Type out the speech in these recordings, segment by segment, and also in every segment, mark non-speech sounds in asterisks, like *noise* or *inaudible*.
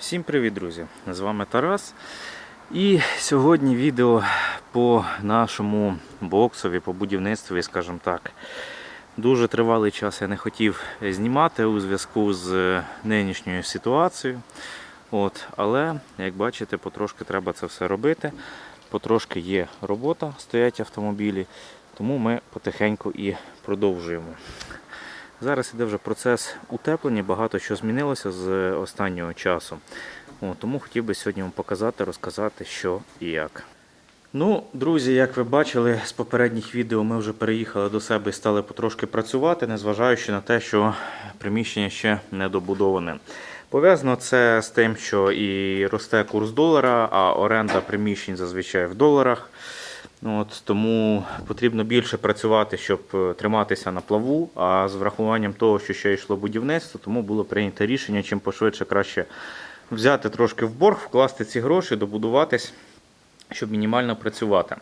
Всім привіт, друзі! З вами Тарас. І сьогодні відео по нашому боксові, по будівництві, скажімо так. Дуже тривалий час я не хотів знімати у зв'язку з нинішньою ситуацією. От, але, як бачите, потрошки треба це все робити. Потрошки є робота, стоять автомобілі, тому ми потихеньку і продовжуємо. Зараз іде вже процес утеплення, багато що змінилося з останнього часу. О, тому хотів би сьогодні вам показати, розказати, що і як. Ну, друзі, як ви бачили з попередніх відео, ми вже переїхали до себе і стали потрошки працювати, незважаючи на те, що приміщення ще не добудоване. Пов'язано це з тим, що і росте курс долара, а оренда приміщень зазвичай в доларах. Ну, От, тому потрібно більше працювати, щоб е, триматися на плаву. А з врахуванням того, що ще йшло будівництво, тому було прийнято рішення, чим пошвидше краще взяти трошки в борг, вкласти ці гроші, добудуватись, щоб мінімально працювати.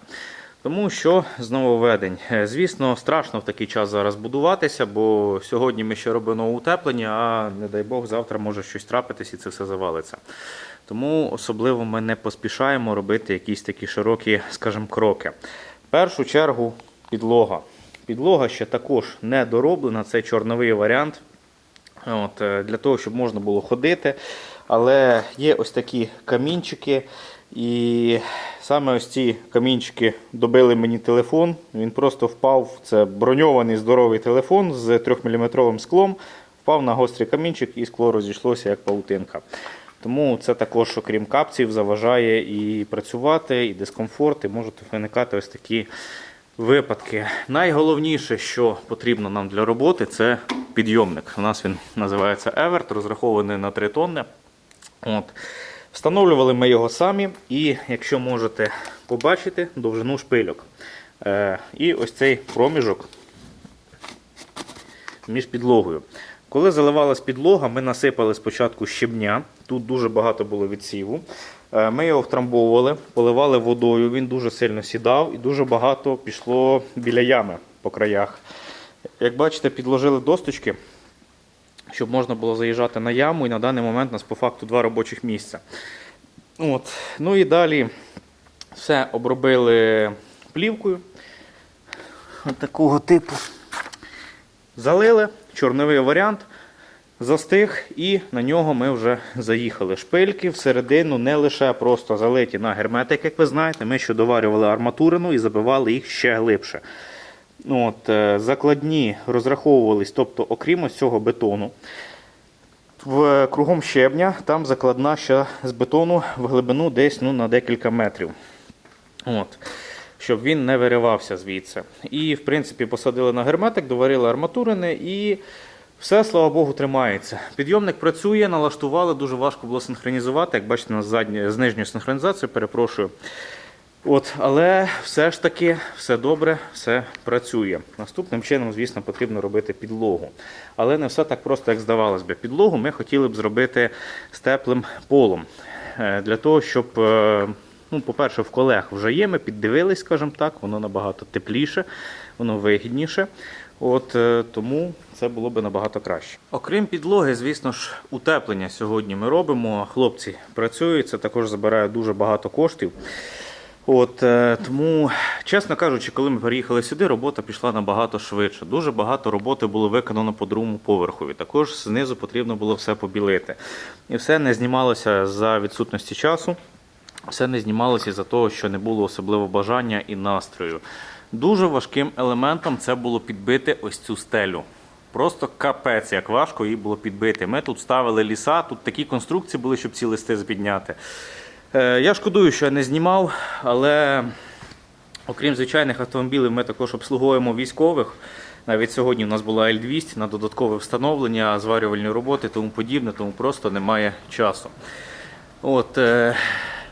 Тому що знову ведень. Е, Звісно, страшно в такий час зараз будуватися, бо сьогодні ми ще робимо утеплення, а не дай Бог, завтра може щось трапитись і це все завалиться. Тому особливо ми не поспішаємо робити якісь такі широкі, скажімо, кроки. В першу чергу підлога. Підлога ще також не дороблена, це чорновий варіант. От, е, Для того, щоб можна було ходити. Але є ось такі камінчики. І саме ось ці камінчики добили мені телефон. Він просто впав. Це броньований здоровий телефон з 3-мм склом. Впав на гострий камінчик і скло розійшлося як паутинка. Тому це також, окрім капців, заважає і працювати, і дискомфорт, і можуть виникати ось такі випадки. Найголовніше, що потрібно нам для роботи, це підйомник. У нас він називається Everт, розрахований на 3 тонни. От. Встановлювали ми його самі, і якщо можете побачити, довжину шпильок. Е, і ось цей проміжок між підлогою. Коли заливалась підлога, ми насипали спочатку щебня. Тут дуже багато було відсіву. Е, Ми його втрамбовували, поливали водою, він дуже сильно сідав і дуже багато пішло біля ями по краях. Як бачите, підложили досточки, щоб можна було заїжджати на яму, і на даний момент у нас по факту два робочих місця. От. Ну і далі все обробили плівкою. Такого типу. Залили, чорновий варіант, застиг, і на нього ми вже заїхали. Шпильки всередину не лише просто залиті на герметик, як ви знаєте, ми ще доварювали арматурину і забивали їх ще глибше. Ну, От, е, Закладні розраховувались, тобто, окрім ось цього бетону. В кругом щебня там закладна ще з бетону в глибину десь ну, на декілька метрів. От щоб він не виривався звідси. І, в принципі, посадили на герметик, доварили арматурини і все, слава Богу, тримається. Підйомник працює, налаштували, дуже важко було синхронізувати. Як бачите, на задні, з нижньою синхронізацією, перепрошую. От, Але все ж таки все добре, все працює. Наступним чином, звісно, потрібно робити підлогу. Але не все так просто, як здавалось би. Підлогу ми хотіли б зробити з теплим полом. Е, Для того, щоб е, Ну, по-перше, в колег вже є, ми піддивились, скажімо так, воно набагато тепліше, воно вигідніше. От е, Тому це було б набагато краще. Окрім підлоги, звісно ж, утеплення сьогодні ми робимо. Хлопці працюють, це також забирає дуже багато коштів. От, е, Тому, чесно кажучи, коли ми переїхали сюди, робота пішла набагато швидше. Дуже багато роботи було виконано по другому поверхові. Також знизу потрібно було все побілити. І все не знімалося за відсутності часу. Все не знімалося за того, що не було особливо бажання і настрою. Дуже важким елементом це було підбити ось цю стелю. Просто капець, як важко її було підбити. Ми тут ставили ліса, тут такі конструкції були, щоб ці листи збідняти. Е, я шкодую, що я не знімав, але окрім звичайних автомобілів, ми також обслуговуємо військових. Навіть сьогодні у нас була L200 на додаткове встановлення, зварювальні роботи, тому подібне, тому просто немає часу. От, е,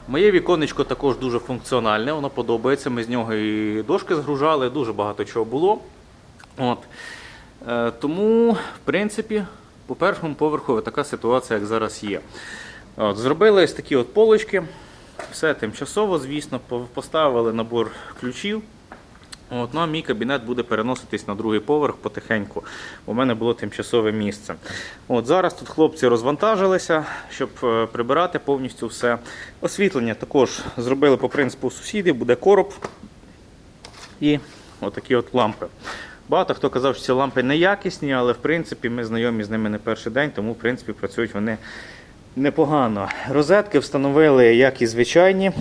Моє віконечко також дуже функціональне, воно подобається. Ми з нього і дошки згружали, дуже багато чого було. От. Е, тому, в принципі, по першому поверху така ситуація, як зараз є. От, Зробили ось такі от полочки. Все тимчасово, звісно, поставили набор ключів. От, ну, а мій кабінет буде переноситись на другий поверх потихеньку. У мене було тимчасове місце. От, зараз тут хлопці розвантажилися, щоб е, прибирати повністю все. Освітлення також зробили по принципу сусідів, буде короб і отакі от лампи. Багато хто казав, що ці лампи неякісні, але в принципі ми знайомі з ними не перший день, тому в принципі працюють вони непогано. Розетки встановили як і звичайні.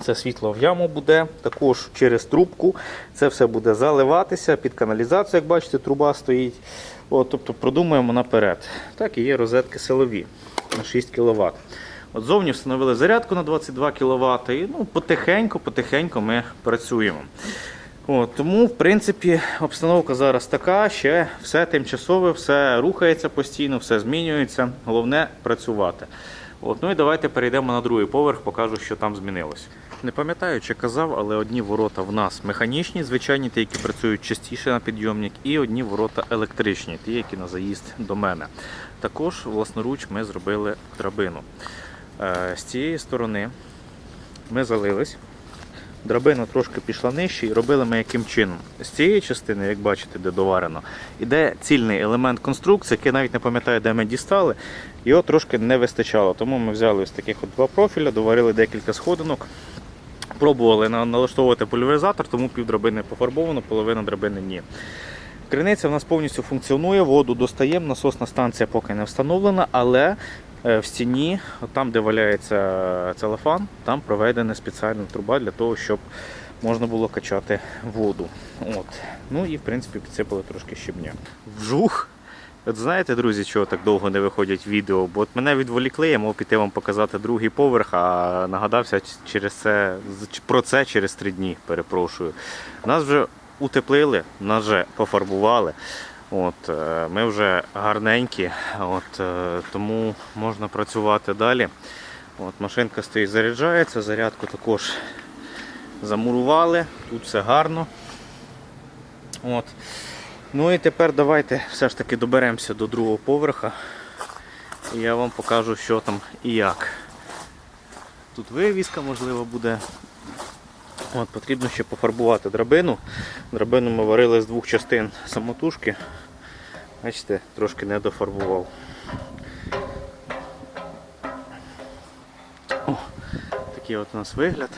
Це світло в яму буде, також через трубку. Це все буде заливатися під каналізацію, як бачите, труба стоїть. От, тобто продумуємо наперед. Так і є розетки силові на 6 кВт. От зовні встановили зарядку на 22 кВт і ну, потихеньку, потихеньку ми працюємо. От, тому, в принципі, обстановка зараз така, ще все тимчасове, все рухається постійно, все змінюється. Головне працювати. От, ну і давайте перейдемо на другий поверх, покажу, що там змінилось. Не пам'ятаю, чи казав, але одні ворота в нас механічні, звичайні, ті, які працюють частіше на підйомник, і одні ворота електричні, ті, які на заїзд до мене. Також власноруч ми зробили драбину. Е, З цієї сторони ми залились. Драбина трошки пішла нижче і робили ми яким чином. З цієї частини, як бачите, де доварено, іде цільний елемент конструкції, який навіть не пам'ятаю, де ми дістали. Його трошки не вистачало. Тому ми взяли ось таких от два профіля, доварили декілька сходинок. Пробували налаштовувати пульверизатор, тому пів драбини пофарбовано, половина драбини ні. Криниця в нас повністю функціонує, воду достаємо, насосна станція поки не встановлена, але в стіні, там, де валяється целофан, там проведена спеціальна труба для того, щоб можна було качати воду. От. Ну і в принципі підсипали трошки щебня. Вжух! От знаєте, друзі, чого так довго не виходять відео? Бо от мене відволікли, я мав піти вам показати другий поверх, а нагадався через це, про це через три дні, перепрошую. Нас вже утеплили, нас вже пофарбували. От, е, ми вже гарненькі, от, е, тому можна працювати далі. От, машинка стоїть, заряджається, зарядку також замурували, тут все гарно. От. Ну і тепер давайте все ж таки доберемося до другого поверха. І я вам покажу, що там і як. Тут вивіска, можливо, буде. От, потрібно ще пофарбувати драбину. Драбину ми варили з двох частин самотужки. Бачите, трошки не дофарбував. О, такий от у нас вигляд.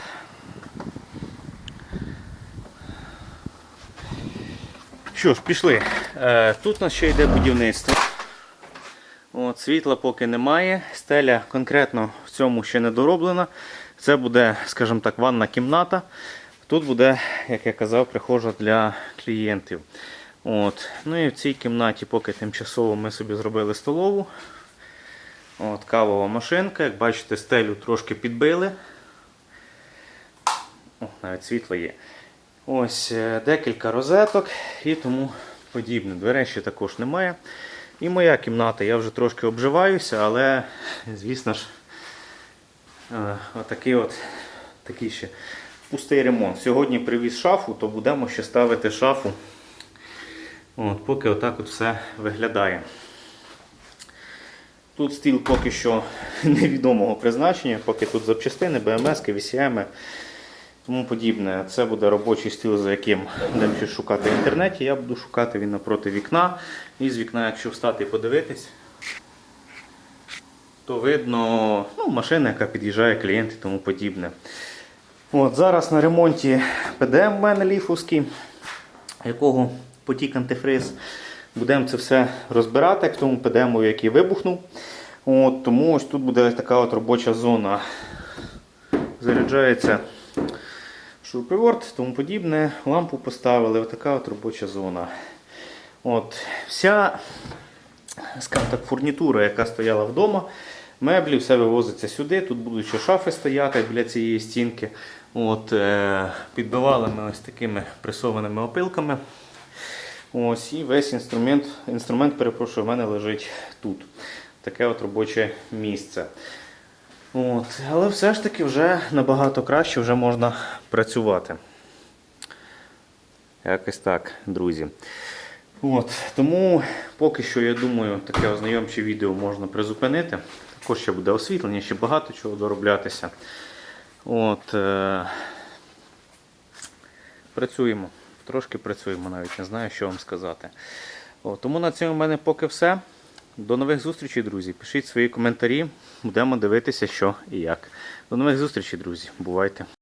Що ж, пішли. Е, Тут у нас ще йде будівництво. От, світла поки немає. Стеля конкретно цьому ще не дороблена. Це буде, скажімо так, ванна кімната. Тут буде, як я казав, прихожа для клієнтів. От. Ну і в цій кімнаті поки тимчасово ми собі зробили столову. От, кавова машинка. Як бачите, стелю трошки підбили. О, навіть світло є. Ось е, декілька розеток і тому подібне. Дверей ще також немає. І моя кімната, я вже трошки обживаюся, але, звісно ж, отакий от такий ще пустий ремонт. Сьогодні привіз шафу, то будемо ще ставити шафу. От, поки отак от все виглядає. Тут стіл поки що *laughs* невідомого призначення, поки тут запчастини, БМС, VCM, тому подібне. Це буде робочий стіл, за яким будемо щось шукати в інтернеті. Я буду шукати він напроти вікна. І з вікна, якщо встати і подивитись, то видно ну, машина, яка під'їжджає клієнт і тому подібне. От, зараз на ремонті ПДМ в мене ліфовський, якого потік антифриз. Будемо це все розбирати, як тому ПДМу, який вибухнув. От, тому ось тут буде така от робоча зона. Заряджається шуруповерт, тому подібне. Лампу поставили, отака от робоча зона. От, вся скажімо так, фурнітура, яка стояла вдома, меблі, все вивозиться сюди. Тут будуть ще шафи стояти біля цієї стінки. От, е, підбивали ми ось такими пресованими опилками. Ось, і весь інструмент, інструмент, перепрошую, в мене лежить тут. Таке от робоче місце. От, але все ж таки вже набагато краще вже можна працювати. Якось так, друзі. От, тому поки що, я думаю, таке ознайомче відео можна призупинити. Також ще буде освітлення, ще багато чого дороблятися. От, е, працюємо. Трошки працюємо, навіть не знаю, що вам сказати. От, тому на цьому в мене поки все. До нових зустрічей, друзі. Пишіть свої коментарі, будемо дивитися, що і як. До нових зустрічей, друзі. Бувайте!